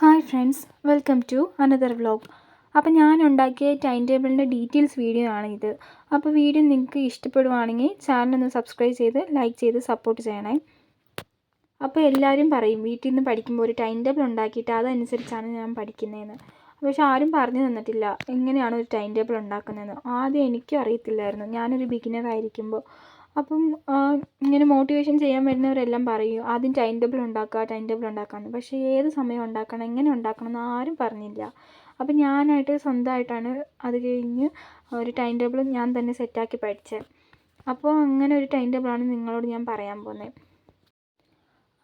Hi friends welcome to another vlog അപ്പോൾ ഞാൻ ഉണ്ടാക്കിയ ടൈം ടേബിളിന്റെ ഡീറ്റെയിൽസ് വീഡിയോ ആണ് ഇത് അപ്പോൾ വീഡിയോ നിങ്ങൾക്ക് ഇഷ്ടപ്പെടുവാണെങ്കിൽ ചാനൽ ഒന്ന് സബ്സ്ക്രൈബ് ചെയ്ത് ലൈക്ക് ചെയ്ത് സപ്പോർട്ട് ചെയ്യണേ. അപ്പോൾ എല്ലാവരും പറയും വീട്ടിൽ നിന്ന് പഠിക്കുമ്പോൾ ഒരു ടൈം ടേബിൾ ഉണ്ടാക്കിയിട്ട് അതനുസരിച്ചാണ് ഞാൻ പഠിക്കുന്നതെന്ന് പക്ഷെ ആരും പറഞ്ഞു തന്നിട്ടില്ല എങ്ങനെയാണ് ഒരു ടൈം ടേബിൾ ഉണ്ടാക്കുന്നതെന്ന് ആദ്യം എനിക്കും അറിയത്തില്ലായിരുന്നു. ഞാനൊരു ബിഗിനർ ആയിരിക്കുമ്പോൾ അപ്പം ഇങ്ങനെ മോട്ടിവേഷൻ ചെയ്യാൻ വരുന്നവരെല്ലാം പറയും ആദ്യം ടൈം ടേബിൾ ഉണ്ടാക്കുക ടൈം ടേബിൾ ഉണ്ടാക്കാമെന്ന് പക്ഷേ ഏത് സമയം ഉണ്ടാക്കണം എങ്ങനെ ഉണ്ടാക്കണം എന്ന് ആരും പറഞ്ഞില്ല. അപ്പം ഞാനായിട്ട് സ്വന്തമായിട്ടാണ് അത് കഴിഞ്ഞ് ഒരു ടൈം ടേബിൾ ഞാൻ തന്നെ സെറ്റാക്കി പഠിച്ചത്. അപ്പോൾ അങ്ങനെ ഒരു ടൈം ടേബിളാണ് നിങ്ങളോട് ഞാൻ പറയാൻ പോകുന്നത്.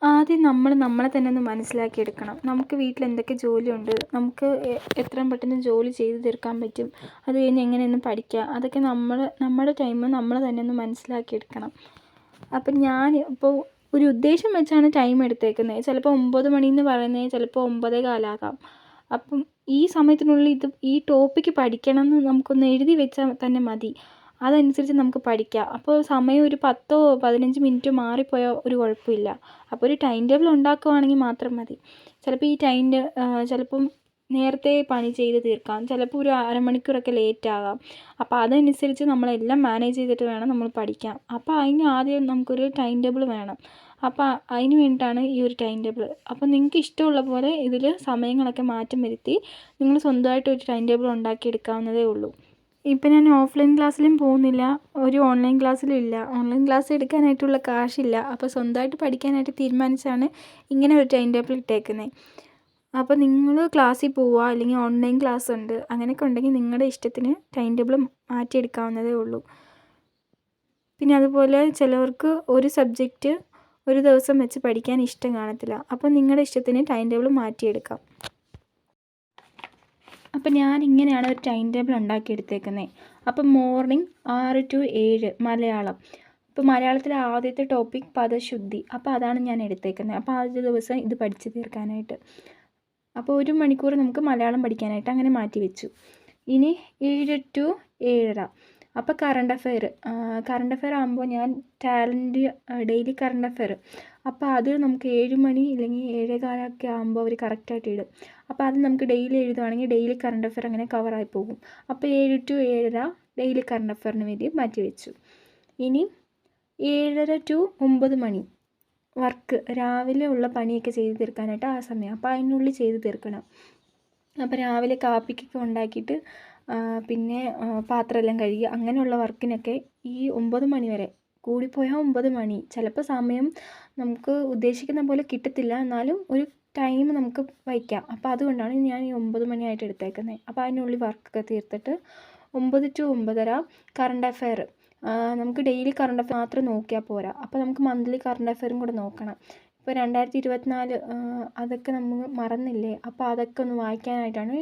ആദ്യം നമ്മൾ നമ്മളെ തന്നെ ഒന്ന് മനസ്സിലാക്കിയെടുക്കണം. നമുക്ക് വീട്ടിൽ എന്തൊക്കെ ജോലിയുണ്ട്? നമുക്ക് എത്രയും പെട്ടെന്ന് ജോലി ചെയ്തു തീർക്കാൻ പറ്റും. അത് കഴിഞ്ഞ് എങ്ങനെയൊന്ന് പഠിക്കുക അതൊക്കെ നമ്മൾ നമ്മുടെ ടൈം നമ്മൾ തന്നെ ഒന്ന് മനസ്സിലാക്കിയെടുക്കണം. അപ്പം ഞാൻ ഇപ്പോൾ ഒരു ഉദ്ദേശം വെച്ചാണ് ടൈം എടുത്തേക്കുന്നത്. ചിലപ്പോൾ ഒമ്പത് മണിയെന്ന് പറയുന്നത് ചിലപ്പോൾ ഒമ്പതേ കാലാകാം. അപ്പം ഈ സമയത്തിനുള്ളിൽ ഇത് ഈ ടോപ്പിക്ക് പഠിക്കണം എന്ന് നമുക്കൊന്ന് എഴുതി വെച്ചാൽ തന്നെ മതി. അതനുസരിച്ച് നമുക്ക് പഠിക്കാം. അപ്പോൾ സമയം ഒരു പത്തോ പതിനഞ്ച് മിനിറ്റോ മാറിപ്പോയാൽ ഒരു കുഴപ്പമില്ല. അപ്പോൾ ഒരു ടൈം ടേബിൾ ഉണ്ടാക്കുവാണെങ്കിൽ മാത്രം മതി. ചിലപ്പോൾ ഈ ടൈം ചിലപ്പം നേരത്തെ പണി ചെയ്ത് തീർക്കാം. ചിലപ്പോൾ ഒരു അരമണിക്കൂറൊക്കെ ലേറ്റ് ആകാം. അപ്പോൾ അതനുസരിച്ച് നമ്മളെല്ലാം മാനേജ് ചെയ്തിട്ട് വേണം നമ്മൾ പഠിക്കാൻ അപ്പോൾ അതിന് ആദ്യം നമുക്കൊരു ടൈം ടേബിൾ വേണം. അപ്പോൾ അതിന് വേണ്ടിയിട്ടാണ് ഈ ഒരു ടൈം ടേബിൾ അപ്പോൾ നിങ്ങൾക്ക് ഇഷ്ടമുള്ള പോലെ ഇതിൽ സമയങ്ങളൊക്കെ മാറ്റം വരുത്തി നിങ്ങൾ സ്വന്തമായിട്ട് ഒരു ടൈം ടേബിൾ ഉണ്ടാക്കിയെടുക്കാവുന്നതേ ഉള്ളൂ. ഇപ്പം ഞാൻ ഓഫ്ലൈൻ ക്ലാസ്സിലും പോകുന്നില്ല. ഒരു ഓൺലൈൻ ക്ലാസ്സിലും ഇല്ല. ഓൺലൈൻ ക്ലാസ് എടുക്കാനായിട്ടുള്ള കാശില്ല. അപ്പോൾ സ്വന്തമായിട്ട് പഠിക്കാനായിട്ട് തീരുമാനിച്ചാണ് ഇങ്ങനെ ഒരു ടൈം ടേബിൾ ഇട്ടേക്കുന്നത് അപ്പോൾ നിങ്ങൾ ക്ലാസ്സിൽ പോവുക അല്ലെങ്കിൽ ഓൺലൈൻ ക്ലാസ് ഉണ്ട്. അങ്ങനെയൊക്കെ ഉണ്ടെങ്കിൽ നിങ്ങളുടെ ഇഷ്ടത്തിന് ടൈം ടേബിൾ മാറ്റിയെടുക്കാവുന്നതേ ഉള്ളൂ. പിന്നെ അതുപോലെ ചിലവർക്ക് ഒരു സബ്ജക്റ്റ് ഒരു ദിവസം വെച്ച് പഠിക്കാൻ ഇഷ്ടം കാണത്തില്ല. അപ്പോൾ നിങ്ങളുടെ ഇഷ്ടത്തിന് ടൈം ടേബിൾ മാറ്റിയെടുക്കാം. അപ്പം ഞാൻ ഇങ്ങനെയാണ് ഒരു ടൈം ടേബിൾ ഉണ്ടാക്കിയെടുത്തേക്കുന്നത് അപ്പം മോർണിംഗ് ആറ് ടു ഏഴ് മലയാളം. ഇപ്പോൾ മലയാളത്തിലെ ആദ്യത്തെ ടോപ്പിക് പദശുദ്ധി. അപ്പോൾ അതാണ് ഞാൻ എടുത്തേക്കുന്നത് അപ്പോൾ ആദ്യത്തെ ദിവസം ഇത് പഠിച്ചു തീർക്കാനായിട്ട്. അപ്പോൾ ഒരു മണിക്കൂർ നമുക്ക് മലയാളം പഠിക്കാനായിട്ട് അങ്ങനെ മാറ്റി വെച്ചു ഇനി ഏഴ് ടു ഏഴര. അപ്പോൾ കറണ്ട് അഫെയർ കറണ്ട് അഫെയർ ആകുമ്പോൾ ഞാൻ ടാലന്റ് ഡെയിലി കറണ്ട് അഫെയർ അപ്പോൾ അത് നമുക്ക് ഏഴ് മണി ഇല്ലെങ്കിൽ ഏഴേകാലൊക്കെ ആകുമ്പോൾ അവർ കറക്റ്റായിട്ട് ഇടും. അപ്പോൾ അത് നമുക്ക് ഡെയിലി എഴുതുവാണെങ്കിൽ ഡെയിലി കറണ്ട് അഫെയർ അങ്ങനെ കവറായി പോകും. അപ്പോൾ ഏഴ് ടു ഏഴര ഡെയിലി കറണ്ട് അഫെയറിന് വേണ്ടി മാറ്റിവെച്ചു ഇനി ഏഴര ടു ഒമ്പത് മണി വർക്ക് രാവിലെ ഉള്ള പണിയൊക്കെ ചെയ്ത് തീർക്കാനായിട്ട് ആ സമയം. അപ്പോൾ അതിനുള്ളിൽ ചെയ്ത് തീർക്കണം. അപ്പോൾ രാവിലെ കാപ്പിക്കൊക്കെ ഉണ്ടാക്കിയിട്ട് പിന്നെ പാത്രമെല്ലാം കഴുകി അങ്ങനെയുള്ള വർക്കിനൊക്കെ ഈ ഒമ്പത് മണി വരെ കൂടിപ്പോയാൽ ഒമ്പത് മണി. ചിലപ്പോൾ സമയം നമുക്ക് ഉദ്ദേശിക്കുന്ന പോലെ കിട്ടത്തില്ല. എന്നാലും ഒരു ടൈം നമുക്ക് വയ്ക്കാം. അപ്പോൾ അതുകൊണ്ടാണ് ഞാൻ ഈ ഒമ്പത് മണിയായിട്ട് എടുത്തേക്കുന്നത് അപ്പോൾ അതിനുള്ളിൽ വർക്കൊക്കെ തീർത്തിട്ട് ഒമ്പത് ടു ഒമ്പതര കറണ്ട് അഫെയർ നമുക്ക് ഡെയിലി കറണ്ട് അഫെയർ മാത്രം നോക്കിയാൽ പോരാ. അപ്പോൾ നമുക്ക് മന്ത്ലി കറണ്ട് അഫെയറും കൂടെ നോക്കണം. ഇപ്പോൾ രണ്ടായിരത്തി ഇരുപത്തിനാല് അതൊക്കെ നമ്മൾ മറന്നില്ലേ? അപ്പോൾ അതൊക്കെ ഒന്ന് വായിക്കാനായിട്ടാണ്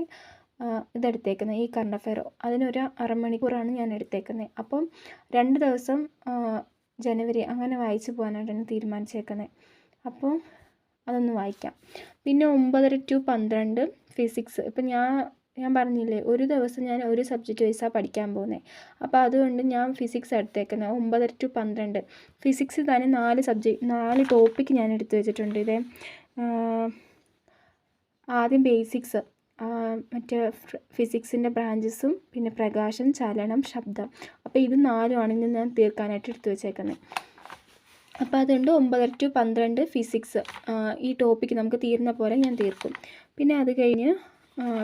ഇതെടുത്തേക്കുന്നത്. ഈ കറണ്ട് അഫെയർ അതിനൊരു അരമണിക്കൂറാണ് ഞാൻ എടുത്തേക്കുന്നത്. അപ്പം രണ്ട് ദിവസം ജനുവരി അങ്ങനെ വായിച്ചു പോകാനായിട്ടാണ് തീരുമാനിച്ചേക്കുന്നത്. അപ്പോൾ അതൊന്ന് വായിക്കാം. പിന്നെ ഒമ്പതര ടു പന്ത്രണ്ട് ഫിസിക്സ് ഇപ്പം ഞാൻ ഞാൻ പറഞ്ഞില്ലേ ഒരു ദിവസം ഞാൻ ഒരു സബ്ജക്റ്റ് വൈസാണ് പഠിക്കാൻ പോകുന്നത് അപ്പോൾ അതുകൊണ്ട് ഞാൻ ഫിസിക്സ് എടുത്തേക്കുന്നത് ഒമ്പതര ടു പന്ത്രണ്ട്. ഫിസിക്സ് തന്നെ നാല് സബ്ജക്റ്റ് നാല് ടോപ്പിക്ക് ഞാൻ എടുത്തു വെച്ചിട്ടുണ്ട്. ഇതേ ആദ്യം ബേസിക്സ് മറ്റേ ഫിസിക്സിന്റെ ബ്രാഞ്ചസും പിന്നെ പ്രകാശം ചലനം ശബ്ദം. അപ്പോൾ ഇത് നാലുമാണ് ഇന്ന് ഞാൻ തീർക്കാനായിട്ട് എടുത്തു വെച്ചേക്കുന്നത് അപ്പോൾ അതുകൊണ്ട് ഒമ്പതര ടു പന്ത്രണ്ട് ഫിസിക്സ് ഈ ടോപ്പിക്ക് നമുക്ക് തീർന്ന പോലെ ഞാൻ തീർക്കും. പിന്നെ അത് കഴിഞ്ഞ്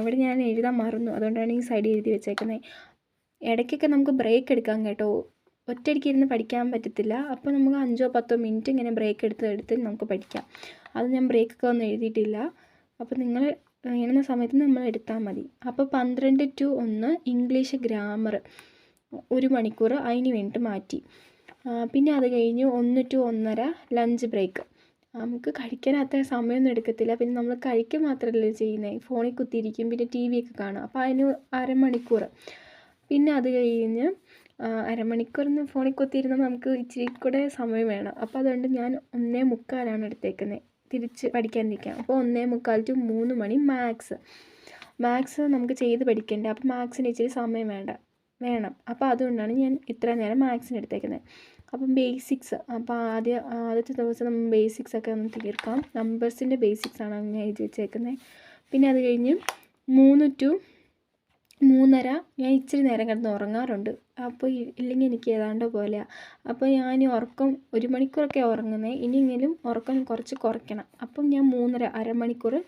ഇവിടെ ഞാൻ എഴുതാൻ മറന്നു. അതുകൊണ്ടാണ് ഈ സൈഡ് എഴുതി വെച്ചേക്കുന്നത് ഇടയ്ക്കൊക്കെ നമുക്ക് ബ്രേക്ക് എടുക്കാം കേട്ടോ. ഒറ്റയടിക്ക് ഇരുന്ന് പഠിക്കാൻ പറ്റത്തില്ല. അപ്പോൾ നമുക്ക് അഞ്ചോ പത്തോ മിനിറ്റ് ഇങ്ങനെ ബ്രേക്ക് എടുത്ത് എടുത്ത് നമുക്ക് പഠിക്കാം. അത് ഞാൻ ബ്രേക്കൊക്കെ ഒന്നും എഴുതിയിട്ടില്ല. അപ്പോൾ നിങ്ങൾ എഴുതുന്ന സമയത്ത് നമ്മൾ എടുത്താൽ മതി. അപ്പോൾ പന്ത്രണ്ട് ടു ഒന്ന് ഇംഗ്ലീഷ് ഗ്രാമർ ഒരു മണിക്കൂർ അതിന് വേണ്ടിയിട്ട് മാറ്റി. പിന്നെ അത് കഴിഞ്ഞ് ഒന്ന് ടു ഒന്നര ലഞ്ച് ബ്രേക്ക് നമുക്ക് കഴിക്കാൻ അത്ര സമയമൊന്നും എടുക്കത്തില്ല. പിന്നെ നമ്മൾ കഴിക്കുക മാത്രമല്ലേ ചെയ്യുന്നത് ഫോണിൽ കുത്തിയിരിക്കും പിന്നെ ടി വി ഒക്കെ കാണും. അപ്പോൾ അതിന് അരമണിക്കൂർ. പിന്നെ അത് കഴിഞ്ഞ് അരമണിക്കൂറിന് ഫോണിൽ കുത്തിയിരുന്നാൽ നമുക്ക് ഇച്ചിരി കൂടെ സമയം വേണം. അപ്പോൾ അതുകൊണ്ട് ഞാൻ ഒന്നേ മുക്കാലാണ് എടുത്തേക്കുന്നത്. തിരിച്ച് പഠിക്കാനിരിക്കാം അപ്പോൾ ഒന്നേ മുക്കാൽ ടു മൂന്ന് മണി മാത്സ് മാത്സ് നമുക്ക് ചെയ്ത് പഠിക്കേണ്ട? അപ്പോൾ മാത്സിന് ഇച്ചിരി സമയം വേണ്ട വേണം. അപ്പോൾ അതുകൊണ്ടാണ് ഞാൻ ഇത്ര നേരം മാത്സിന് എടുത്തേക്കുന്നത്. അപ്പം ബേസിക്സ് അപ്പോൾ ആദ്യ ആദ്യത്തെ ദിവസം നമ്മൾ ബേസിക്സ് ഒക്കെ ഒന്ന് തീർക്കാം. നമ്പേഴ്സിന്റെ ബേസിക്സ് ആണ് ഞാൻ എഴുതി വെച്ചേക്കുന്നത്. പിന്നെ അത് കഴിഞ്ഞ് മൂന്ന് ടു മൂന്നര. ഞാൻ ഇച്ചിരി നേരം കിടന്ന് ഉറങ്ങാറുണ്ട്. അപ്പോൾ ഇല്ലെങ്കിൽ എനിക്ക് ഏതാണ്ട് പോലെയാണ് അപ്പോൾ ഞാൻ ഉറക്കം ഒരു മണിക്കൂറൊക്കെ ഉറങ്ങുന്നത് ഇനിയെങ്കിലും ഉറക്കം കുറച്ച് കുറയ്ക്കണം. അപ്പം ഞാൻ മൂന്നര അരമണിക്കൂർ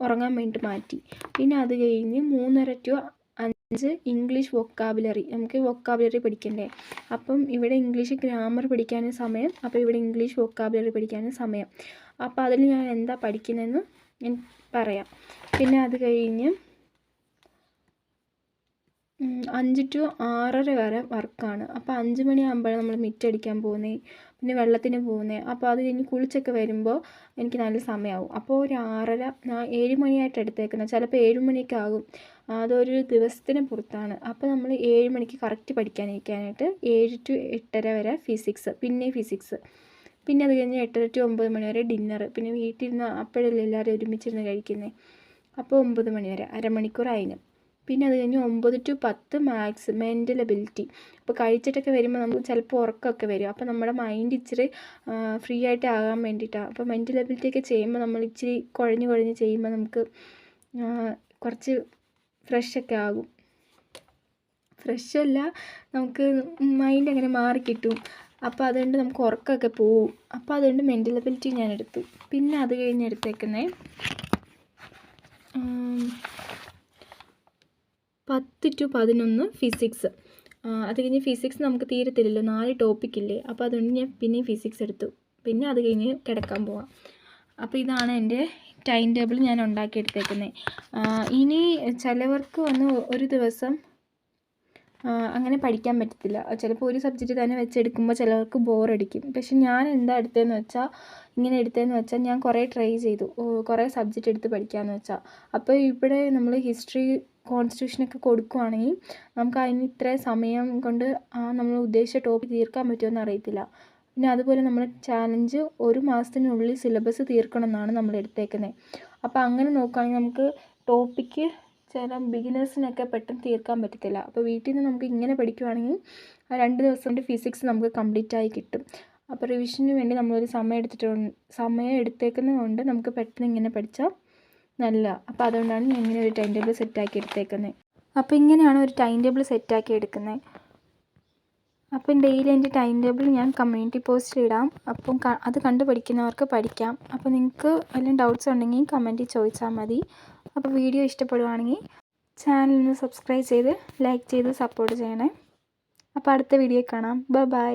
ഉറങ്ങാൻ വേണ്ടി മാറ്റി. പിന്നെ അത് കഴിഞ്ഞ് മൂന്നര ടു അഞ്ച് ഇംഗ്ലീഷ് വൊക്കാബുലറി നമുക്ക് വൊക്കാബുലറി പഠിക്കണ്ടേ? അപ്പം ഇവിടെ ഇംഗ്ലീഷ് ഗ്രാമർ പഠിക്കാനും സമയം. അപ്പോൾ ഇവിടെ ഇംഗ്ലീഷ് വൊക്കാബുലറി പഠിക്കാനും സമയം. അപ്പോൾ അതിൽ ഞാൻ എന്താ പഠിക്കുന്നതെന്ന് ഞാൻ പറയാം. പിന്നെ അത് കഴിഞ്ഞ് അഞ്ച് ടു ആറര വരെ വർക്കാണ്. അപ്പോൾ അഞ്ച് മണിയാകുമ്പോഴാണ് നമ്മൾ മിറ്റടിക്കാൻ പോകുന്നത് പിന്നെ വെള്ളത്തിന് പോകുന്നത് അപ്പോൾ അത് കഴിഞ്ഞ് കുളിച്ചൊക്കെ വരുമ്പോൾ എനിക്ക് നല്ല സമയമാവും അപ്പോൾ ഒരു ആറര ഏഴ് മണിയായിട്ട് എടുത്തേക്കുന്നത് ചിലപ്പോൾ ഏഴ് മണിയൊക്കെ ആകും. അതൊരു ദിവസത്തിന് പുറത്താണ്. അപ്പോൾ നമ്മൾ ഏഴ് മണിക്ക് കറക്റ്റ് പഠിക്കാനിരിക്കാനായിട്ട് ഏഴ് ടു എട്ടര വരെ ഫിസിക്സ് പിന്നെ ഫിസിക്സ്. പിന്നെ അത് കഴിഞ്ഞ് എട്ടര ടു ഒമ്പത് മണി വരെ ഡിന്നർ പിന്നെ വീട്ടിലിരുന്ന് അപ്പോഴല്ലേ എല്ലാവരും ഒരുമിച്ചിരുന്ന് കഴിക്കുന്നത് അപ്പോൾ ഒമ്പത് മണി വരെ അരമണിക്കൂർ അതിന് പിന്നെ അത് കഴിഞ്ഞ് ഒമ്പത് ടു പത്ത് മാക്സ് മെന്റൽ എബിലിറ്റി അപ്പോൾ കഴിച്ചിട്ടൊക്കെ വരുമ്പോൾ നമുക്ക് ചിലപ്പോൾ ഉറക്കമൊക്കെ വരും. അപ്പോൾ നമ്മുടെ മൈൻഡ് ഇച്ചിരി ഫ്രീ ആയിട്ട് ആകാൻ വേണ്ടിയിട്ടാണ് അപ്പോൾ മെന്റൽ എബിലിറ്റി ഒക്കെ ചെയ്യുമ്പോൾ നമ്മൾ ഇച്ചിരി കുഴഞ്ഞ് കുഴഞ്ഞ് ചെയ്യുമ്പോൾ നമുക്ക് കുറച്ച് ഫ്രഷൊക്കെ ആകും. ഫ്രഷ് അല്ല നമുക്ക് മൈൻഡ് അങ്ങനെ മാറിക്കിട്ടും അപ്പോൾ അതുകൊണ്ട് നമുക്ക് ഉറക്കമൊക്കെ പോവും. അപ്പോൾ അതുകൊണ്ട് മെന്റൽ എബിലിറ്റി ഞാൻ എടുത്തു. പിന്നെ അത് കഴിഞ്ഞ് എടുത്തേക്കുന്നത് പത്ത് ടു പതിനൊന്ന് ഫിസിക്സ്. അത് കഴിഞ്ഞ് ഫിസിക്സ് നമുക്ക് തീരത്തില്ലല്ലോ നാല് ടോപ്പിക്കില്ലേ അപ്പോൾ അതുകൊണ്ട് ഞാൻ പിന്നെയും ഫിസിക്സ് എടുത്തു. പിന്നെ അത് കഴിഞ്ഞ് കിടക്കാൻ പോവാം. അപ്പോൾ ഇതാണ് എന്റെ ടൈം ടേബിൾ ഞാൻ ഉണ്ടാക്കിയെടുത്തേക്കുന്നത് ഇനി ചിലവർക്ക് വന്ന് ഒരു ദിവസം അങ്ങനെ പഠിക്കാൻ പറ്റത്തില്ല. ചിലപ്പോൾ ഒരു സബ്ജക്റ്റ് തന്നെ വെച്ചെടുക്കുമ്പോൾ ചിലവർക്ക് ബോറടിക്കും പക്ഷെ ഞാൻ എന്താ എടുത്തതെന്ന് വെച്ചാൽ ഇങ്ങനെ എടുത്തതെന്ന് വെച്ചാൽ ഞാൻ കുറേ ട്രൈ ചെയ്തു. കുറേ സബ്ജക്റ്റ് എടുത്ത് പഠിക്കാമെന്ന് വെച്ചാൽ അപ്പോൾ ഇവിടെ നമ്മൾ ഹിസ്റ്ററി കോൺസ്റ്റിറ്റ്യൂഷനൊക്കെ കൊടുക്കുവാണെങ്കിൽ നമുക്ക് അതിന് ഇത്ര സമയം കൊണ്ട് ആ നമ്മൾ ഉദ്ദേശിച്ച ടോപ്പിക് തീർക്കാൻ പറ്റുമോ അറിയത്തില്ല. പിന്നെ അതുപോലെ നമ്മൾ ചാലഞ്ച് ഒരു മാസത്തിനുള്ളിൽ സിലബസ് തീർക്കണം എന്നാണ് നമ്മൾ എടുത്തേക്കുന്നത്. അപ്പോൾ അങ്ങനെ നോക്കുകയാണെങ്കിൽ നമുക്ക് ടോപ്പിക്ക് ചില ബിഗിനേഴ്സിനൊക്കെ പെട്ടെന്ന് തീർക്കാൻ പറ്റത്തില്ല. അപ്പോൾ വീട്ടിൽ നിന്ന് നമുക്ക് ഇങ്ങനെ പഠിക്കുവാണെങ്കിൽ രണ്ട് ദിവസം കൊണ്ട് ഫിസിക്സ് നമുക്ക് കംപ്ലീറ്റ് ആയി കിട്ടും. അപ്പോൾ റിവിഷന് വേണ്ടി നമ്മളൊരു സമയം എടുത്തിട്ടുണ്ട് സമയം എടുത്തേക്കുന്നത് കൊണ്ട് നമുക്ക് പെട്ടെന്ന് ഇങ്ങനെ പഠിച്ചാൽ നല്ല. അപ്പോൾ അതുകൊണ്ടാണ് ഞാൻ ഇങ്ങനെ ഒരു ടൈം ടേബിൾ സെറ്റാക്കി എടുത്തേക്കുന്നത് അപ്പോൾ ഇങ്ങനെയാണ് ഒരു ടൈം ടേബിൾ സെറ്റാക്കി എടുക്കുന്നത് അപ്പം ഡെയിലി എന്റെ ടൈം ടേബിൾ ഞാൻ കമ്മ്യൂണിറ്റി പോസ്റ്റിൽ ഇടാം. അപ്പം അത് കണ്ടു പഠിക്കുന്നവർക്ക് പഠിക്കാം. അപ്പോൾ നിങ്ങൾക്ക് വല്ലതും ഡൗട്ട്സ് ഉണ്ടെങ്കിൽ കമന്റിൽ ചോദിച്ചാൽ മതി. അപ്പോൾ വീഡിയോ ഇഷ്ടപ്പെടുവാണെങ്കിൽ ചാനലിന് സബ്സ്ക്രൈബ് ചെയ്ത് ലൈക്ക് ചെയ്ത് സപ്പോർട്ട് ചെയ്യണേ. അപ്പോൾ അടുത്ത വീഡിയോ കാണാം. ബൈ